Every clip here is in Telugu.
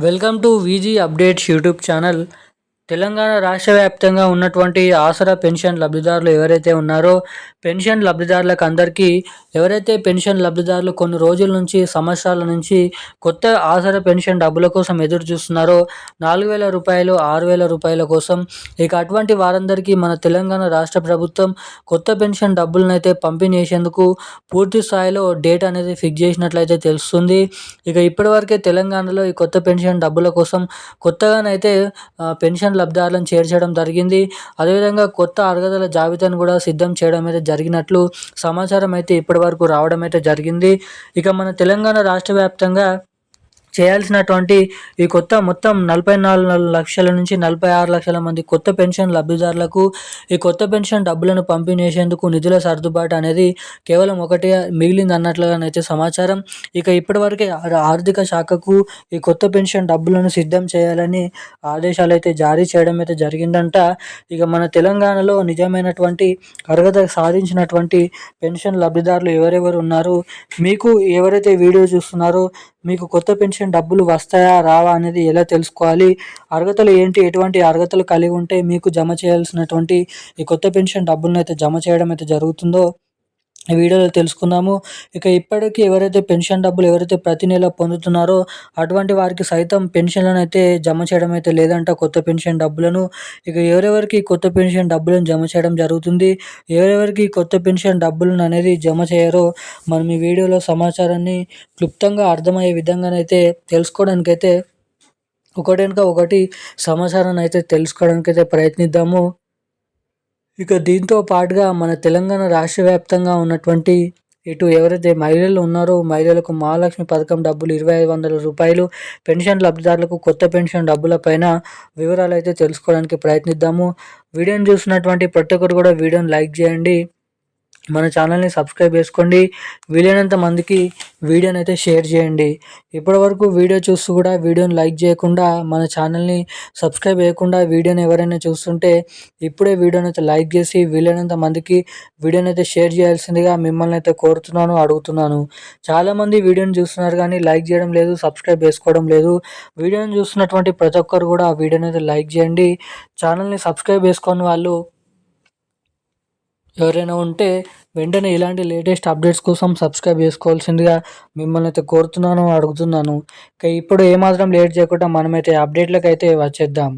welcome to VG updates YouTube channel Telangana రాష్ట్ర వ్యాప్తంగా ఉన్నటువంటి ఆసరా పెన్షన్ లబ్ధిదారులు ఎవరైతే ఉన్నారో పెన్షన్ లబ్ధిదారులకు అందరికీ ఎవరైతే పెన్షన్ లబ్ధిదారులు కొన్ని రోజుల నుంచి సంవత్సరాల నుంచి కొత్త ఆసరా పెన్షన్ డబ్బుల కోసం ఎదురు చూస్తున్నారో నాలుగు వేల రూపాయలు ఆరు వేల రూపాయల కోసం ఇక అటువంటి వారందరికీ మన తెలంగాణ రాష్ట్ర ప్రభుత్వం కొత్త పెన్షన్ డబ్బులను అయితే పంపిణీ చేసేందుకు పూర్తి స్థాయిలో డేట్ అనేది ఫిక్స్ చేసినట్లయితే తెలుస్తుంది. ఇక ఇప్పటివరకే తెలంగాణలో ఈ కొత్త పెన్షన్ డబ్బుల కోసం కొత్తగానైతే పెన్షన్ లబ్ధిదారులను చేర్చడం జరిగింది. అదేవిధంగా కొత్త అర్హతల జాబితాను కూడా సిద్ధం చేయడం అయితే జరిగినట్లు సమాచారం అయితే ఇప్పటి వరకు రావడం అయితే జరిగింది. ఇక మన తెలంగాణ రాష్ట్ర వ్యాప్తంగా చేయాల్సినటువంటి ఈ కొత్త మొత్తం నలభై నాలుగు లక్షల నుంచి నలభై ఆరు లక్షల మంది కొత్త పెన్షన్ లబ్ధిదారులకు ఈ కొత్త పెన్షన్ డబ్బులను పంపిణీ చేసేందుకు నిధుల సర్దుబాటు అనేది కేవలం ఒకటే మిగిలింది అన్నట్లుగానైతే సమాచారం. ఇక ఇప్పటివరకే ఆర్థిక శాఖకు ఈ కొత్త పెన్షన్ డబ్బులను సిద్ధం చేయాలని ఆదేశాలు అయితే జారీ చేయడం అయితే జరిగిందంట. ఇక మన తెలంగాణలో నిజమైనటువంటి అర్హత సాధించినటువంటి పెన్షన్ లబ్ధిదారులు ఎవరెవరు ఉన్నారు? మీకు ఎవరైతే వీడియో చూస్తున్నారో మీకు కొత్త పెన్షన్ డబ్బులు వస్తాయా రావా అనేది ఎలా తెలుసుకోవాలి అర్హతలు ఏంటి ఎటువంటి అర్హతలు కలిగి ఉంటే మీకు జమ చేయాల్సినటువంటి ఈ కొత్త పెన్షన్ డబ్బులను అయితే జమ చేయడం అయితే జరుగుతుందో ఈ వీడియోలో తెలుసుకుందాము. ఇక ఇప్పటికీ ఎవరైతే పెన్షన్ డబ్బులు ఎవరైతే ప్రతి నెల పొందుతున్నారో అటువంటి వారికి సైతం పెన్షన్లను అయితే జమ చేయడం అయితే లేదంట కొత్త పెన్షన్ డబ్బులను. ఇక ఎవరెవరికి కొత్త పెన్షన్ డబ్బులను జమ చేయడం జరుగుతుంది? ఎవరెవరికి కొత్త పెన్షన్ డబ్బులను అనేది జమ చేయరో మనం ఈ వీడియోలో సమాచారాన్ని క్లుప్తంగా అర్థమయ్యే విధంగానైతే తెలుసుకోవడానికైతే ఒకటి వెనుక ఒకటి సమాచారాన్ని అయితే తెలుసుకోవడానికి అయితే ప్రయత్నిద్దాము. ఇక దీంతో పాటుగా మన తెలంగాణ రాష్ట్ర వ్యాప్తంగా ఉన్నటువంటి ఇటు ఎవరైతే మహిళలు ఉన్నారో మహిళలకు మహాలక్ష్మి పథకం డబ్బులు ఇరవై ఐదు వందల రూపాయలు పెన్షన్ లబ్ధిదారులకు కొత్త పెన్షన్ డబ్బుల పైన వివరాలు అయితే తెలుసుకోవడానికి ప్రయత్నిద్దాము. వీడియోని చూసినటువంటి ప్రతి ఒక్కరు కూడా వీడియోని లైక్ చేయండి. మన ఛానల్ని సబ్స్క్రైబ్ చేసుకోండి. వీలైనంత మందికి వీడియోని అయితే షేర్ చేయండి. ఇప్పటివరకు వీడియో చూస్తూ కూడా వీడియోని లైక్ చేయకుండా మన ఛానల్ని సబ్స్క్రైబ్ చేయకుండా వీడియోని ఎవరైనా చూస్తుంటే ఇప్పుడే వీడియోని అయితే లైక్ చేసి వీలైనంత మందికి వీడియోని అయితే షేర్ చేయాల్సిందిగా మిమ్మల్ని అయితే కోరుతున్నాను అడుగుతున్నాను. చాలామంది వీడియోని చూస్తున్నారు కానీ లైక్ చేయడం లేదు సబ్స్క్రైబ్ చేసుకోవడం లేదు. వీడియోని చూస్తున్నటువంటి ప్రతి ఒక్కరు కూడా ఆ వీడియోని అయితే లైక్ చేయండి. ఛానల్ని సబ్స్క్రైబ్ చేసుకొని వాళ్ళు ఎవరైనా ఉంటే వెంటనే ఇలాంటి లేటెస్ట్ అప్డేట్స్ కోసం సబ్స్క్రైబ్ చేసుకోవాల్సిందిగా మిమ్మల్ని అయితే కోరుతున్నాను అడుగుతున్నాను. ఇక ఇప్పుడు ఏమాత్రం లేట్ చేయకుండా మనమైతే అప్డేట్లకు అయితే వచ్చేద్దాం.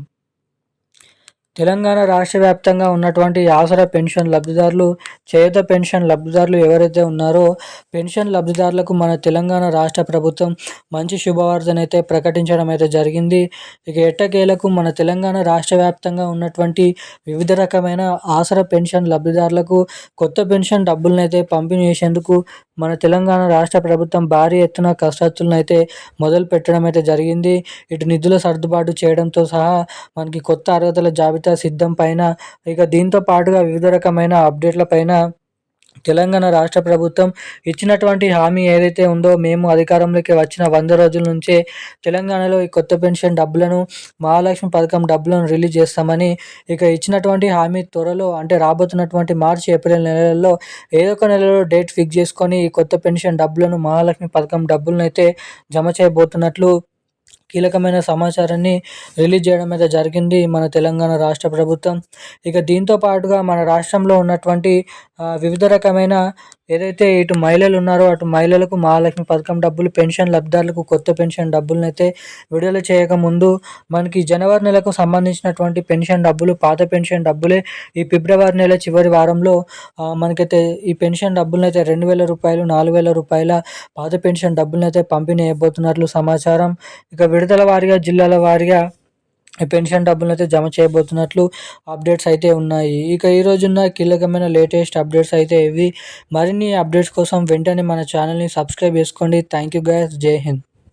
తెలంగాణ రాష్ట్ర వ్యాప్తంగా ఉన్నటువంటి ఆసరా పెన్షన్ లబ్ధిదారులు చేత పెన్షన్ లబ్ధిదారులు ఎవరైతే ఉన్నారో పెన్షన్ లబ్ధిదారులకు మన తెలంగాణ రాష్ట్ర ప్రభుత్వం మంచి శుభవార్తనైతే ప్రకటించడం అయితే జరిగింది. ఇక ఎట్టకేలకు మన తెలంగాణ రాష్ట్ర వ్యాప్తంగా ఉన్నటువంటి వివిధ రకమైన ఆసరా పెన్షన్ లబ్ధిదారులకు కొత్త పెన్షన్ డబ్బులనైతే పంపిణీ చేసేందుకు మన తెలంగాణ రాష్ట్ర ప్రభుత్వం భారీ ఎత్తున కసరత్తులను అయితే మొదలు పెట్టడం అయితే జరిగింది. ఇటు నిధుల సర్దుబాటు చేయడంతో సహా మనకి కొత్త అర్హతల జాబితా సిద్ధం పైన ఇక దీంతో పాటుగా వివిధ రకమైన అప్డేట్ల పైన తెలంగాణ రాష్ట్ర ప్రభుత్వం ఇచ్చినటువంటి హామీ ఏదైతే ఉందో మేము అధికారంలోకి వచ్చిన వంద రోజుల నుంచే తెలంగాణలో ఈ కొత్త పెన్షన్ డబ్బులను మహాలక్ష్మి పథకం డబ్బులను రిలీజ్ చేస్తామని ఇక ఇచ్చినటువంటి హామీ త్వరలో అంటే రాబోతున్నటువంటి మార్చి ఏప్రిల్ నెలల్లో ఏదో ఒక నెలలో డేట్ ఫిక్స్ చేసుకొని ఈ కొత్త పెన్షన్ డబ్బులను మహాలక్ష్మి పథకం డబ్బులను అయితే జమ చేయబోతున్నట్లు కీలకమైన సమాచారాన్ని రిలీజ్ చేయడం అయితే జరిగింది మన తెలంగాణ రాష్ట్ర ప్రభుత్వం. ఇక దీంతో పాటుగా మన రాష్ట్రంలో ఉన్నటువంటి వివిధ రకమైన ఏదైతే ఇటు మహిళలు ఉన్నారో అటు మహిళలకు మహాలక్ష్మి పథకం డబ్బులు పెన్షన్ లబ్ధారులకు కొత్త పెన్షన్ డబ్బులను అయితే విడుదల చేయకముందు మనకి జనవరి నెలకు సంబంధించినటువంటి పెన్షన్ డబ్బులు పాత పెన్షన్ డబ్బులే ఈ ఫిబ్రవరి నెల చివరి వారంలో మనకైతే ఈ పెన్షన్ డబ్బులను అయితే రెండు వేల రూపాయలు నాలుగు వేల రూపాయల పాత పెన్షన్ డబ్బులను అయితే పంపిణీ అయిపోతున్నట్లు సమాచారం. ఇక విడుదల వారిగా జిల్లాల వారిగా పెన్షన్ డబ్బులైతే అయితే జమ చేయబోతున్నట్లు అప్డేట్స్ అయితే ఉన్నాయి. ఇక ఈ రోజున్న కీలకమైన లేటెస్ట్ అప్డేట్స్ అయితే ఇవి. మరిన్ని అప్డేట్స్ కోసం వెంటనే మన ఛానల్ని సబ్స్క్రైబ్ చేసుకోండి. Thank you guys. జై హింద్.